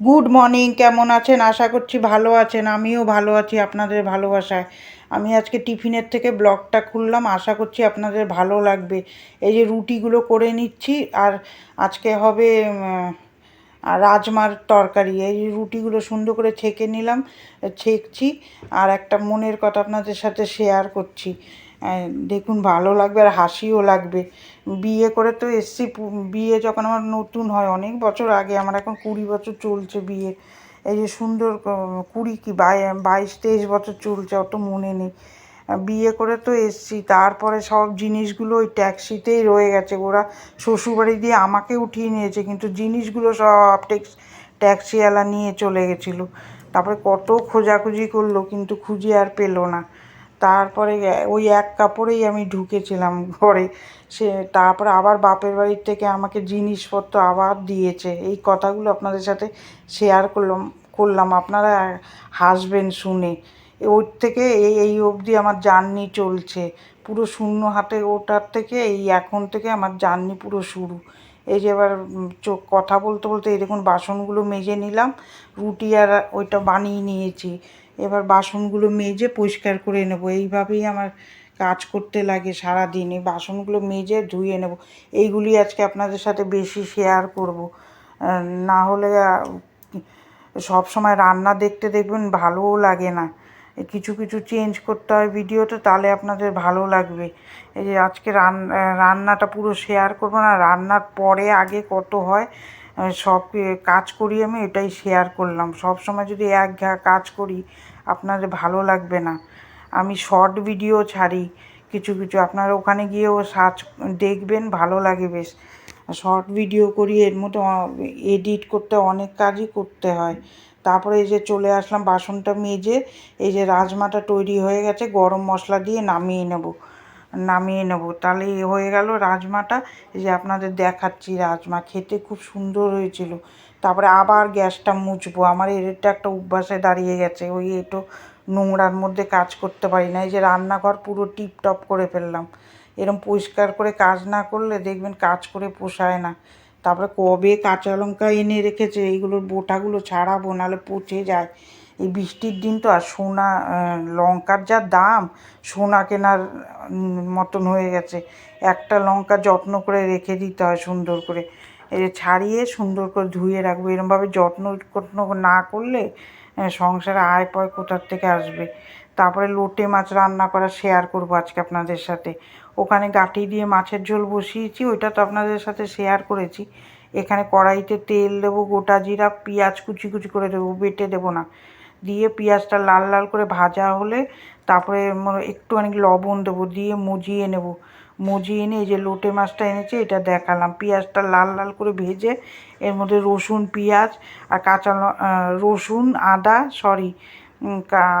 Good morning কেমন আছেন? আশা করছি ভালো আছেন। আমিও ভালো আছি আপনাদের ভালোবাসায়। আমি আজকে টিফিনের থেকে ব্লগটা খুললাম। আশা করছি আপনাদের ভালো লাগবে। এই যে রুটিগুলো করে নিচ্ছি। আর আজকে হবে রাজমার তরকারি। এই রুটিগুলো সুন্দর করে ছেঁকে নিলাম, ছেঁকছি। আর একটা মনের কথা আপনাদের সাথে শেয়ার করছি। দেখুন ভালো লাগবে আর হাসিও লাগবে। বিয়ে করে তো এসছি বিয়ে যখন আমার নতুন হয়, অনেক বছর আগে, আমার এখন কুড়ি বছর চলছে বিয়ে। এই যে সুন্দর কুড়ি কি, বাই- বাইশ, তেইশ বছর চলছে, অত মনে নেই। বিয়ে করে তো এসছি, তারপরে সব জিনিসগুলো ওই ট্যাক্সিতেই রয়ে গেছে। ওরা শ্বশুরবাড়ি দিয়ে আমাকে উঠিয়ে নিয়েছে, কিন্তু জিনিসগুলো সব ট্যাক্স ট্যাক্সিওয়ালা নিয়ে চলে গেছিল। তারপরে কত খোঁজাখুঁজি করল, কিন্তু খুঁজে আর পেল না। তারপরে ওই এক কাপড়েই আমি ঢুকেছিলাম ঘরে। সে তারপরে আবার বাপের বাড়ির থেকে আমাকে জিনিসপত্র আবার দিয়েছে। এই কথাগুলো আপনাদের সাথে শেয়ার করলাম করলাম। আপনারা হাসবেন শুনে। ওর থেকে এই এই অবধি আমার জার্নি চলছে। পুরো শূন্য হাতে ওটার থেকে এই এখন থেকে আমার জার্নি পুরো শুরু। এই যে এবার চোখ, কথা বলতে বলতে এই দেখুন বাসনগুলো মেজে নিলাম। রুটি আর ওইটা বানিয়ে নিয়েছি। এবার বাসনগুলো মেজে পরিষ্কার করে নেব। এইভাবেই আমার কাজ করতে লাগে সারা দিন এই বাসনগুলো মেজে ধুয়ে নেব। এইগুলি আজকে আপনাদের সাথে বেশি শেয়ার করব। না হলে সব সময় রান্না দেখতে দেখবেন ভালোও লাগে না। কিছু কিছু চেঞ্জ করতে হয় ভিডিওতে, তাহলে আপনাদের ভালো লাগবে। এই যে আজকে রান রান্নাটা পুরো শেয়ার করব না, রান্নার পরে আগে কত হয় সব কাজ করি আমি, এটাই শেয়ার করলাম। সব সময় যদি এক কাজ করি, আপনাদের ভালো লাগবে না। আমি শর্ট ভিডিও ছাড়ি, কিছু কিছু। আপনারা ওখানে গিয়েও সার্চ দেখবেন, ভালো লাগে বেশ। শর্ট ভিডিও করি, এর মধ্যে এডিট করতে, অনেক কাজই করতে হয়। তারপরে এই যে চলে আসলাম, বাসনটা মেজে, এই যে রাজমাটা তৈরি হয়ে গেছে, গরম মশলা দিয়ে নামিয়ে নেব। নামিয়ে নেব। তাহলে এ হয়ে গেল রাজমাটা। এই যে আপনাদের দেখাচ্ছি রাজমা। খেতে খুব সুন্দর হয়েছিল। তারপরে আবার গ্যাসটা মুছবো। আমার এটা একটা অভ্যাসে দাঁড়িয়ে গেছে। ওই একটু নোংরার মধ্যে কাজ করতে পারি না। এই যে রান্নাঘর পুরো টিপ টপ করে ফেললাম। এরম পরিষ্কার করে কাজ না করলে দেখবেন কাজ করে পোষায় না। তারপরে কবে কাঁচা লঙ্কা এনে রেখেছে, এইগুলোর বোটাগুলো ছাড়াবো, নাহলে পচে যায়। এই বৃষ্টির দিন তো আর সোনা লঙ্কার যা দাম, সোনা কেনার মতন হয়ে গেছে। একটা লঙ্কা যত্ন করে রেখে দিতে হয় সুন্দর করে। এই ছাড়িয়ে সুন্দর করে ধুয়ে রাখব, এরমভাবে যত্ন যত্ন না করলে সংসারে আয় পয় কোথার থেকে আসবে? তারপরে লোটে মাছ রান্না করা শেয়ার করব আজকে আপনাদের সাথে। ওখানে গাঁটি দিয়ে মাছের ঝোল বসিয়েছি, ওইটা তো আপনাদের সাথে শেয়ার করেছি। এখানে কড়াইতে তেল দেবো, গোটা জিরা, পেঁয়াজ কুচি কুচি করে দেবো, বেটে দেবো না। দিয়ে পেঁয়াজটা লাল লাল করে ভাজা হলে তারপরে একটুখানি লবণ দেবো, দিয়ে মজিয়ে নেব। মজিয়ে এনে এই যে লোটে মাছটা এনেছে, এটা দেখালাম। পেঁয়াজটা লাল লাল করে ভেজে এর মধ্যে রসুন, পেঁয়াজ আর কাঁচা রসুন, আদা, সরি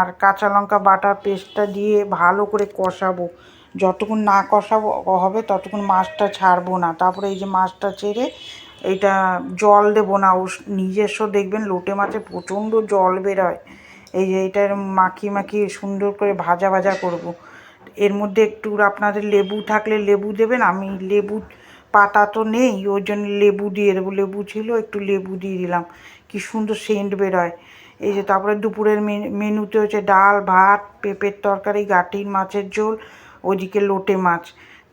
আর কাঁচা লঙ্কা বাটার পেস্টটা দিয়ে ভালো করে কষাবো। যতক্ষণ না কষাবো, হবে ততক্ষণ মাছটা ছাড়বো না। তারপরে এই যে মাছটা ছেড়ে এইটা জল দেবো না, ও নিজস্ব দেখবেন লোটে মাছে প্রচণ্ড জল বেরোয়। এই যে এটার মাখি মাখিয়ে সুন্দর করে ভাজা ভাজা করব। এর মধ্যে একটু আপনাদের লেবু থাকলে লেবু দেবেন, আমি লেবু পাতা তো নেই, ওই জন্য লেবু দিয়ে দেবো। লেবু ছিল, একটু লেবু দিয়ে দিলাম। কি সুন্দর সেন্ট বেরোয়। এই যে তারপরে দুপুরের মেনুতে হচ্ছে ডাল, ভাত, পেঁপের তরকারি, গাটির মাছের ঝোল, ওইদিকে লোটে মাছ।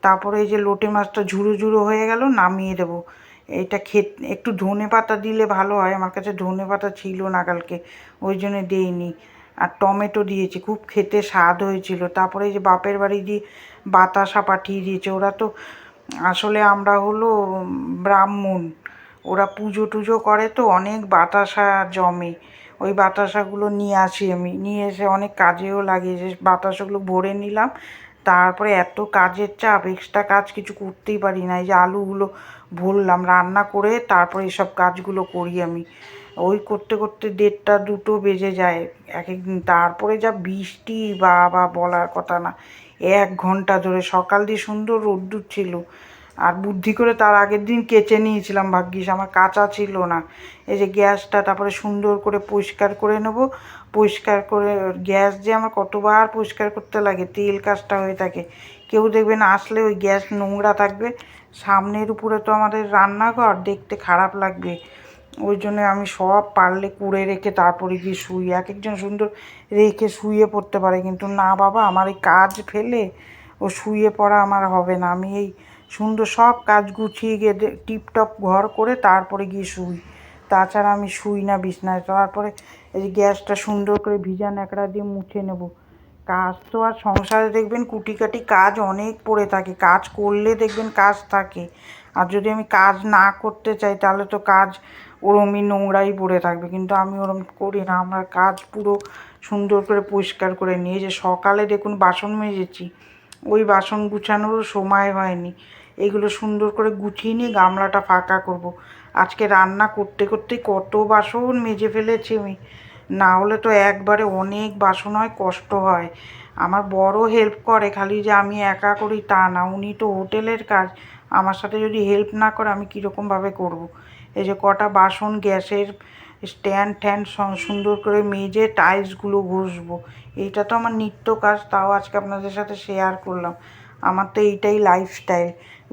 তারপরে এই যে লোটে মাছটা ঝুড়ো ঝুড়ো হয়ে গেল, নামিয়ে দেবো। এটা খেত, একটু ধনে পাতা দিলে ভালো হয়। আমার কাছে ধনে পাতা ছিল না কালকে, ওই জন্য দেইনি। আর টমেটো দিয়েছি, খুব খেতে স্বাদ হয়েছিল। তারপরে যে বাপের বাড়ি দিয়ে বাতাসা পাঠিয়ে দিয়েছে, ওরা তো আসলে আমরা হলো ব্রাহ্মণ। ওরা পুজো টুজো করে তো, অনেক বাতাসা জমে। ওই বাতাসাগুলো নিয়ে আসি আমি। নিয়ে এসে অনেক কাজেও লাগে যে বাতাসাগুলো ভরে নিলাম তারপরে এত কাজের চাপ এক্সট্রা কাজ কিছু করতেই পারি না। এই যে আলুগুলো ভরলাম, রান্না করে তারপরে এসব কাজগুলো করি আমি। ওই করতে করতে দেড়টা দুটো বেজে যায় এক একদিন তারপরে যা বৃষ্টি, বা বা, বলার কথা না, এক ঘণ্টা ধরে। সকাল দিয়ে সুন্দর রোদ্দুর ছিল। আর বুদ্ধি করে তার আগের দিন কেচে নিয়েছিলাম, ভাগ্যিস আমার কাঁচা ছিল না। এই যে গ্যাসটা তারপরে সুন্দর করে পরিষ্কার করে নেব। পরিষ্কার করে, গ্যাস যে আমার কতবার পরিষ্কার করতে লাগে, তেল কাজটা হয়ে থাকে। কেউ দেখবেন আসলে ওই গ্যাস নোংরা থাকবে। সামনের উপরে তো আমাদের রান্নাঘর, দেখতে খারাপ লাগবে। ওই জন্য আমি সব পারলে কুড়ে রেখে তারপরে গিয়ে শুই। এক একজন সুন্দর রেখে শুয়ে পড়তে পারে, কিন্তু না বাবা, আমার এই কাজ ফেলে ও শুয়ে পড়া আমার হবে না। আমি এই সুন্দর সব কাজ গুছিয়ে গিয়ে টিপটপ ঘর করে তারপরে গিয়ে শুই। তাছাড়া আমি শুই না বিছনায়। তারপরে এই যে গ্যাসটা সুন্দর করে ভিজা ন্যাকড়া দিয়ে মুছে নেব। কাজ তো আর সংসারে দেখবেন কুটিকাটি কাজ অনেক পড়ে থাকে। কাজ করলে দেখবেন কাজ থাকে। আর যদি আমি কাজ না করতে চাই, তাহলে তো কাজ ওরমই নোংরাই পড়ে থাকবে। কিন্তু আমি ওরম করি না। আমার কাজ পুরো সুন্দর করে পরিষ্কার করে নিয়ে যে সকালে দেখুন বাসন মেজেছি। ওই বাসন গুছানোরও সময় হয়নি। এগুলো সুন্দর করে গুছিয়ে নিয়ে গামলাটা ফাঁকা করব। আজকে রান্না করতে করতে কত বাসন মেজে ফেলেছি আমি। না হলে তো একবারে অনেক বাসন হয়, কষ্ট হয়। আমার বড় হেল্প করে খালি যে আমি একা করি তা না, উনি তো হোটেলের কাজ। আমার সাথে যদি হেল্প না করে আমি কীরকমভাবে করব। এই যে কটা বাসন গ্যাসের স্ট্যান্ড ট্যান্ড সুন্দর করে মেজে টাইলসগুলো ঘষবো। এইটা তো আমার নিত্য কাজ, তাও আজকে আপনাদের সাথে শেয়ার করলাম। আমার তো এইটাই লাইফস্টাইল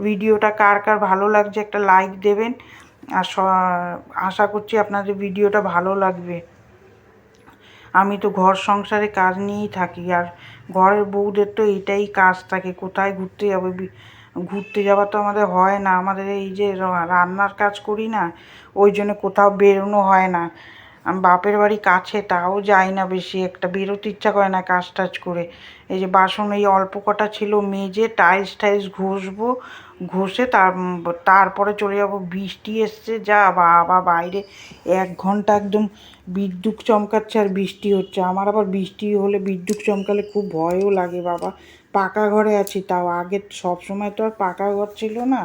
ভিডিওটা কার কার ভালো লাগছে একটা লাইক দেবেন। আর আশা করছি আপনাদের ভিডিওটা ভালো লাগবে। আমি তো ঘর সংসারে কাজ নিয়েই থাকি, আর ঘরের বউদের তো এটাই কাজ থাকে, কোথায় ঘুরতে যাবে ঘুরতে যাওয়া তো আমাদের হয় না, আমাদের এই যে রান্নার কাজ করি না, ওই জন্য কোথাও বেরোনো হয় না। আমি, বাপের বাড়ি কাছে, তাও যাই না বেশি, একটা বেরোতে ইচ্ছা করে না কাজ টাজ করে। এই যে বাসন এই অল্প কটা ছিল মেজে টাইলস টাইলস ঘষবো, ঘষে তার তারপরে চলে যাব, বৃষ্টি এসছে, যা বাবা বাইরে এক ঘণ্টা একদম বিদ্যুৎ চমকাচ্ছে আর বৃষ্টি হচ্ছে। আমার আবার বৃষ্টি হলে বিদ্যুৎ চমকালে খুব ভয়ও লাগে বাবা। পাকা ঘরে আছি তাও আগে সব সময় তো আর পাকা ঘর ছিল না।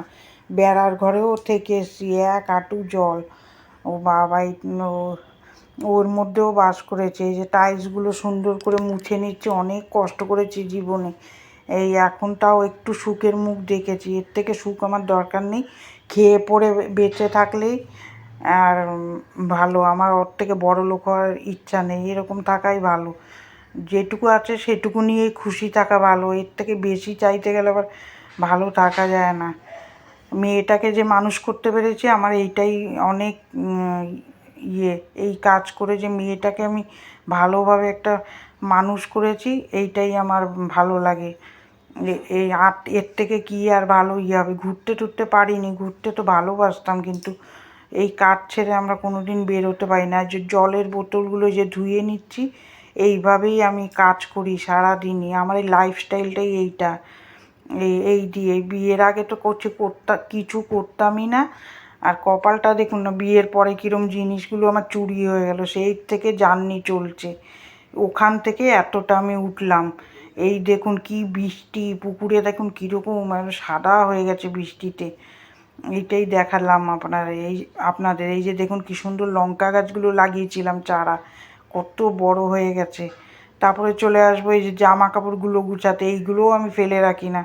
বেড়ার ঘরেও থেকে এসছি, এক আটু জল। ও বাবা ওর মধ্যেও বাস করেছে। এই যে টাইলসগুলো সুন্দর করে মুছে নিচ্ছে, অনেক কষ্ট করেছি জীবনে। এই এখন তাও একটু সুখের মুখ দেখেছি। এর থেকে সুখ আমার দরকার নেই। খেয়ে পড়ে বেঁচে থাকলেই আর ভালো। আমার ওর থেকে বড় লোক হওয়ার ইচ্ছা নেই। এরকম থাকাই ভালো। যেটুকু আছে সেটুকু নিয়েই খুশি থাকা ভালো। এর থেকে বেশি চাইতে গেলে আবার ভালো থাকা যায় না। মেয়েটাকে যে মানুষ করতে পেরেছি, আমার এইটাই অনেক ইয়ে এই কাজ করে যে মেয়েটাকে আমি ভালোভাবে একটা মানুষ করেছি, এইটাই আমার ভালো লাগে। এই আট, এর থেকে কী আর ভালো ইয়ে হবে? ঘুরতে টুরতে পারিনি, ঘুরতে তো ভালোবাসতাম, কিন্তু এই কাঠ ছেড়ে আমরা কোনো দিন বেরোতে পারি না। যে জলের বোতলগুলো যে ধুয়ে নিচ্ছি, এইভাবেই আমি কাজ করি সারাদিনই। আমার এই লাইফস্টাইলটাই এইটা। এই এই দিয়ে বিয়ের আগে তো করছি করতাম কিছু করতামই না। আর কপালটা দেখুন না, বিয়ের পরে কীরম জিনিসগুলো আমার চুরি হয়ে গেল, সেই থেকে জার্নি চলছে। ওখান থেকে এতটা আমি উঠলাম। এই দেখুন কি বৃষ্টি, পুকুরে দেখুন কীরকম সাদা হয়ে গেছে বৃষ্টিতে। এইটাই দেখালাম আপনার, এই আপনাদের, এই যে দেখুন কী সুন্দর লঙ্কা গাছগুলো লাগিয়েছিলাম চারা, কত বড় হয়ে গেছে। তারপরে চলে আসব, এই যে জামা কাপড়গুলো গুছাতে, এইগুলোও আমি ফেলে রাখি না।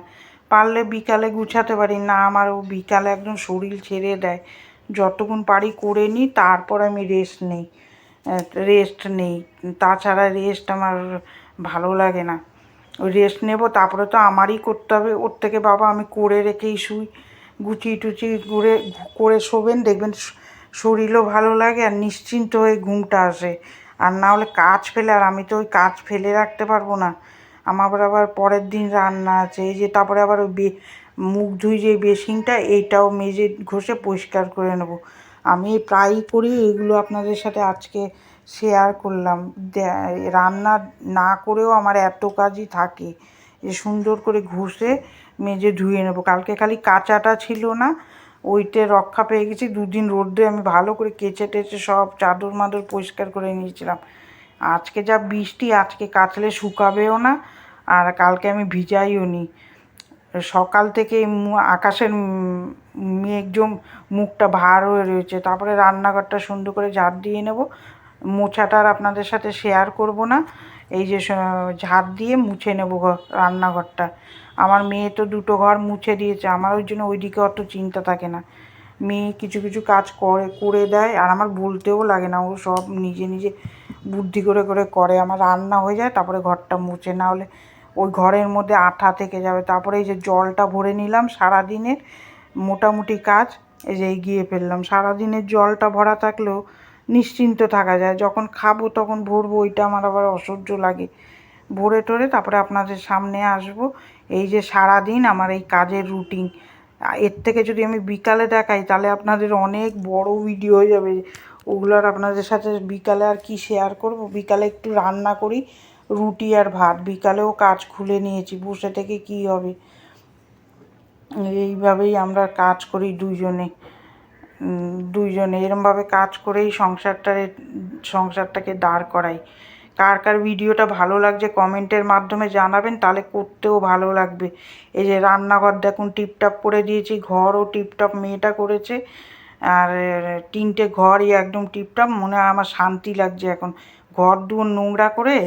পারলে বিকালে গুছাতে পারি। না, আমার ও বিকালে একদম শরীর ছেড়ে দেয়। যতক্ষণ পারি করে নিই তারপর আমি রেস্ট নেই। রেস্ট নেই। তাছাড়া রেস্ট আমার ভালো লাগে না। রেস্ট নেব, তারপরে তো আমারই করতে হবে। ওর থেকে বাবা আমি করে রেখেই শুই। গুছিয়ে টুচি করে করে শোবেন, দেখবেন শরীরও ভালো লাগে আর নিশ্চিন্ত হয়ে ঘুমটা আসে। আর না হলে কাজ ফেলে, আর আমি তো ওই কাজ ফেলে রাখতে পারব না। আমার আবার পরের দিন রান্না আছে, এই যে তারপরে আবার ওই বে, মুখ ধুই যে বেসিনটা, এইটাও মেজে ঘষে পরিষ্কার করে নেব। আমি প্রায়ই করি এগুলো আপনাদের সাথে আজকে শেয়ার করলাম। রান্না না করেও আমার এত কাজই থাকে যে সুন্দর করে ঘষে মেজে ধুয়ে নেব। কালকে খালি কাঁচাটা ছিল না ওইতে রক্ষা পেয়ে গেছি। দুদিন রোদ্রে আমি ভালো করে কেচে টেচে সব চাদর মাদর পরিষ্কার করে নিয়েছিলাম। আজকে যা বৃষ্টি, আজকে কাচলে শুকাবেও না আর কালকে আমি ভিজাইও নি। সকাল থেকে আকাশের মেঘজম মুখটা ভার হয়ে রয়েছে। তারপরে রান্নাঘরটা সুন্দর করে ঝাড় দিয়ে নেব। মোছাটা আর আপনাদের সাথে শেয়ার করব না। এই যে ঝাড় দিয়ে মুছে নেব রান্নাঘরটা। আমার মেয়ে তো দুটো ঘর মুছে দিয়েছে। আমার ওই জন্য ওইদিকে অত চিন্তা থাকে না। মেয়ে কিছু কিছু কাজ করে করে দেয় আর আমার বলতেও লাগে না। ও সব নিজে নিজে বুদ্ধি করে করে করে আমার রান্না হয়ে যায়। তারপরে ঘরটা মুছে, না হলে ওই ঘরের মধ্যে আঠা থেকে যাবে। তারপরে এই যে জলটা ভরে নিলাম সারাদিনের মোটামুটি কাজ, এই যে এগিয়ে ফেললাম। সারাদিনের জলটা ভরা থাকলেও নিশ্চিন্ত থাকা যায়। যখন খাব তখন ভরবো, ওইটা আমার আবার অসহ্য লাগে। ভরে টরে তারপরে আপনাদের সামনে আসব। এই যে সারা দিন আমার এই কাজের রুটিন। এর থেকে যদি আমি বিকালে দেখাই, তাহলে আপনাদের অনেক বড় ভিডিও হয়ে যাবে। ওগুলো আর আপনাদের সাথে বিকালে আর কি শেয়ার করব? বিকালে একটু রান্না করি রুটি আর ভাত। বিকালেও কাজ খুলে নিয়েছি বসে থেকে কি হবে? এইভাবেই আমরা কাজ করি দুইজনে। উম, দুইজনে এরমভাবে কাজ করেই সংসারটারে সংসারটাকে দাঁড় করাই। কার কার ভিডিওটা ভালো লাগছে কমেন্টের মাধ্যমে জানাবেন তাহলে করতেও ভালো লাগবে। এই যে রান্নাঘর দেখুন টিপটাপ করে দিয়েছি ঘরও টিপটপ মেয়েটা করেছে। আর তিনটে ঘরই একদম টিপটপ মনে হয় আমার শান্তি লাগছে এখন। ঘর দুয়ার নোংরা করে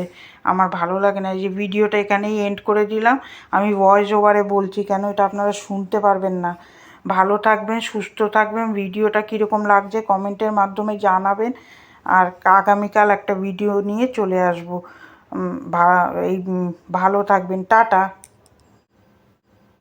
আমার ভালো লাগে না। এই যে ভিডিওটা এখানেই এন্ড করে দিলাম। আমি ভয়েস ওভারে বলছি, কেন এটা আপনারা শুনতে পারবেন না? ভালো থাকবেন, সুস্থ থাকবেন, ভিডিওটা কীরকম লাগছে কমেন্টের মাধ্যমে জানাবেন। আর আগামীকাল একটা ভিডিও নিয়ে চলে আসব। ভা, এই ভালো থাকবেন, টাটা।